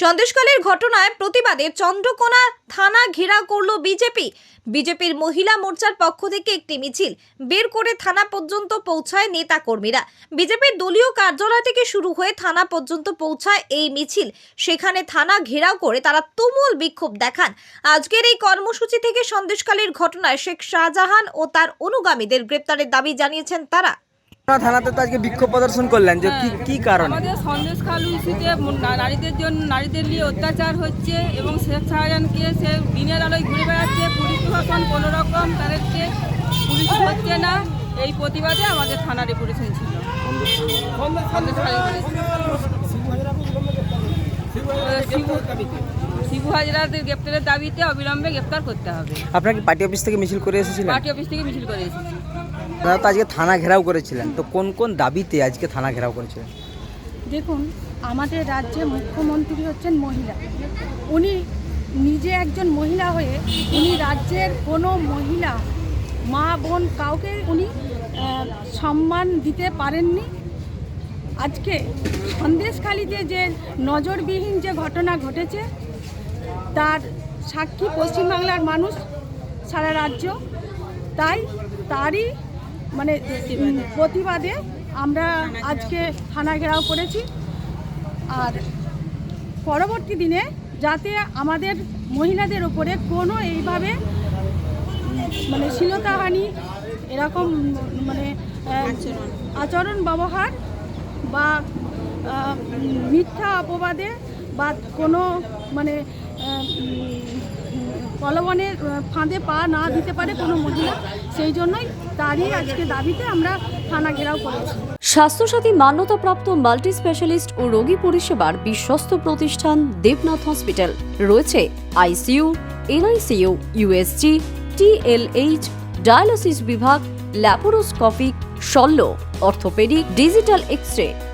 সন্দেশকালের ঘটনায় প্রতিবাদে চন্দ্রকোনা থানা ঘেরাও করল বিজেপি। বিজেপির মহিলা মোর্চার পক্ষ থেকে একটি মিছিল বের করে থানা পর্যন্ত পৌঁছায় নেতা কর্মীরা বিজেপির দলীয় কার্যালয় থেকে শুরু হয়ে থানা পর্যন্ত পৌঁছায় এই মিছিল। সেখানে থানা ঘেরাও করে তারা তুমুল বিক্ষোভ দেখান। আজকের এই কর্মসূচি থেকে সন্দেশকালের ঘটনায় শেখ শাহজাহান ও তার অনুগামীদের গ্রেপ্তারের দাবি জানিয়েছেন তারা। থানাতে তো আজকে বিক্ষোভ প্রদর্শন করলেন যে কি কি কারণে? আমাদের সন্দেশ খালু ইস্যুতে নারীদের জন্য নারীদের নিয়ে অত্যাচার হচ্ছে এবং শেখ শাহজাহানকে সে দিনের আলোয় ঘুরে বেড়াচ্ছে পুলিশ প্রশাসন কোনো রকম তাদেরকে পুলিশ হচ্ছে না। এই প্রতিবাদে আমাদের থানা রেপুটেশন ছিল। শিবু- হাজরাদের গ্রেপ্তারের দাবিতে অবিলম্বে গ্রেপ্তার করতে হবে। আপনারা কি পার্টি অফিস থেকে মিছিল করে এসেছিলেন? পার্টি অফিস থেকে মিছিল করে এসেছি। আপনারা তো আজকে থানা ঘেরাও করেছিলেন। তো কোন কোন দাবিতে আজকে থানা ঘেরাও করেছিলেন? দেখুন, আমাদের রাজ্যে মুখ্যমন্ত্রী হচ্ছেন মহিলা। উনি নিজে একজন মহিলা হয়ে উনি রাজ্যের কোনো মহিলা, মা, বোন কাউকে উনি সম্মান দিতে পারেননি। আজকে সন্দেশখালিতে যে নজরবিহীন যে ঘটনা ঘটেছে, তার সাক্ষী পশ্চিমবাংলার মানুষ, সারা রাজ্য। তাই তারই মানে প্রতিবাদে আমরা আজকে থানা ঘেরাও করেছি। আর পরবর্তী দিনে যাতে আমাদের মহিলাদের ওপরে কোনো এইভাবে মানে শ্লীলতাহানি এরকম মানে আচরণ ব্যবহার বা মিথ্যা অপবাদে বা কোনো মানে প্রলোভনের ফাঁদে পা না দিতে পারে কোনো মহিলা। সেই জন্যই তারই আজকে দাবিতে আমরা থানা ঘেরাও করেছি। স্বাস্থ্যসাথী মান্যতাপ্রাপ্ত মাল্টি স্পেশালিস্ট ও রোগী পরিষেবার বিশ্বস্ত প্রতিষ্ঠান দেবনাথ হসপিটাল। রয়েছে ICU NICU USG TLH dialysis বিভাগ, ল্যাপারোস্কোপিক, শল্য, অর্থোপেডিক, ডিজিটাল এক্স রে